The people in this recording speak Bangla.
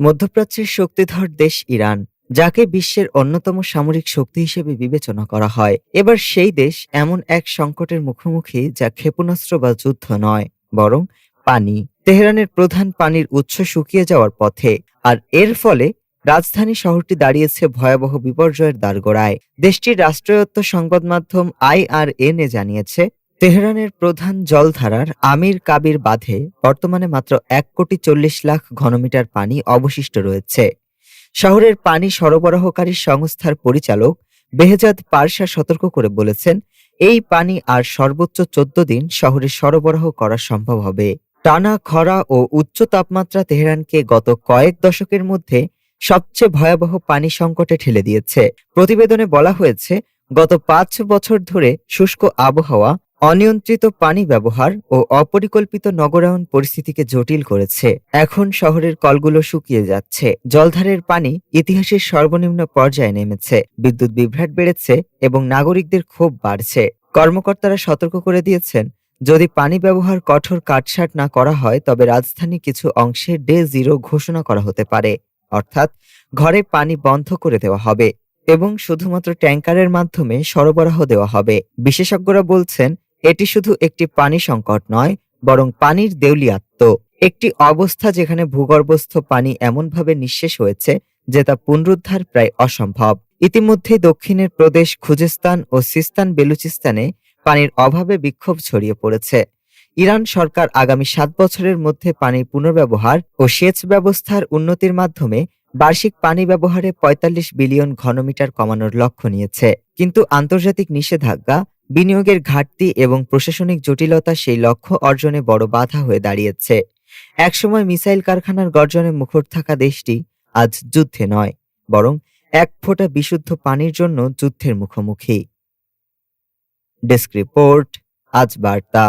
মধ্যপ্রাচ্যের শক্তিধর দেশ ইরান, যাকে বিশ্বের অন্যতম সামরিক শক্তি হিসেবে বিবেচনা করা হয়। এবার সেই দেশ এমন এক সংকটের মুখোমুখি যা ক্ষেপণাস্ত্র বা যুদ্ধ নয়, বরং পানি। তেহরানের প্রধান পানির উৎস শুকিয়ে যাওয়ার পথে, আর এর ফলে রাজধানী শহরটি দাঁড়িয়েছে ভয়াবহ বিপর্যয়ের দ্বারগোড়ায়। দেশটির রাষ্ট্রায়ত্ত সংবাদ মাধ্যম আইআরএনএ জানিয়েছে তেহরানের প্রধান জলধারার আমির কাবির বাঁধে বর্তমানে মাত্র এক কোটি চল্লিশ লাখ ঘনমিটার পানি অবশিষ্ট রয়েছে। শহরের পানি সরবরাহকারী সংস্থার পরিচালক বেহজাদ পারসা সতর্ক করে বলেছেন, এই পানি আর সর্বোচ্চ চোদ্দ দিন শহরে সরবরাহ করা সম্ভব হবে। টানা খরা ও উচ্চ তাপমাত্রা তেহরানকে গত কয়েক দশকের মধ্যে সবচেয়ে ভয়াবহ পানি সংকটে ঠেলে দিয়েছে। প্রতিবেদনে বলা হয়েছে, গত পাঁচ বছর ধরে শুষ্ক আবহাওয়া অনিয়ন্ত্রিত পানি ব্যবহার ও অপরিকল্পিত নগরায়ন পরিস্থিতিকে জটিল করেছে। এখন শহরের কলগুলো শুকিয়ে যাচ্ছে। জলধারের পানি ইতিহাসের সর্বনিম্ন পর্যায়ে নেমেছে। বিদ্যুৎ বিভ্রাট বেড়েছে এবং নাগরিকদের ক্ষোভ বাড়ছে। কর্মকর্তারা সতর্ক করে দিয়েছেন, যদি পানি ব্যবহার কঠোর কাটছাট না করা হয়, তবে রাজধানী কিছু অংশে ডে জিরো ঘোষণা করা হতে পারে। অর্থাৎ ঘরে পানি বন্ধ করে দেওয়া হবে এবং শুধুমাত্র ট্যাঙ্কারের মাধ্যমে সরবরাহ দেওয়া হবে। বিশেষজ্ঞরা বলছেন এটি শুধু একটি পানি সংকট নয়, বরং পানির দেউলিয়াত্ম একটি অবস্থা যেখানে ভূগর্ভস্থ পানি এমনভাবে নিঃশেষ হয়েছে যে তা পুনরুদ্ধার প্রায় অসম্ভব। ইতিমধ্যেই দক্ষিণের প্রদেশ খুজেস্তান ও সিস্তান বেলুচিস্তানে পানির অভাবে বিক্ষোভ ছড়িয়ে পড়েছে। ইরান সরকার আগামী সাত বছরের মধ্যে পানির পুনর্ব্যবহার ও সেচ ব্যবস্থার উন্নতির মাধ্যমে বার্ষিক পানি ব্যবহারে ৪৫ বিলিয়ন ঘনমিটার কমানোর লক্ষ্য নিয়েছে। কিন্তু আন্তর্জাতিক নিষেধাজ্ঞা বিনিয়োগের ঘাটতি এবং প্রশাসনিক জটিলতা সেই লক্ষ্য অর্জনে বড় বাধা হয়ে দাঁড়িয়েছে। একসময় মিসাইল কারখানার গর্জনে মুখর থাকা দেশটি আজ যুদ্ধে নয়, বরং এক ফোঁটা বিশুদ্ধ পানির জন্য যুদ্ধের মুখোমুখি। ডেস্ক রিপোর্ট, আজ বার্তা।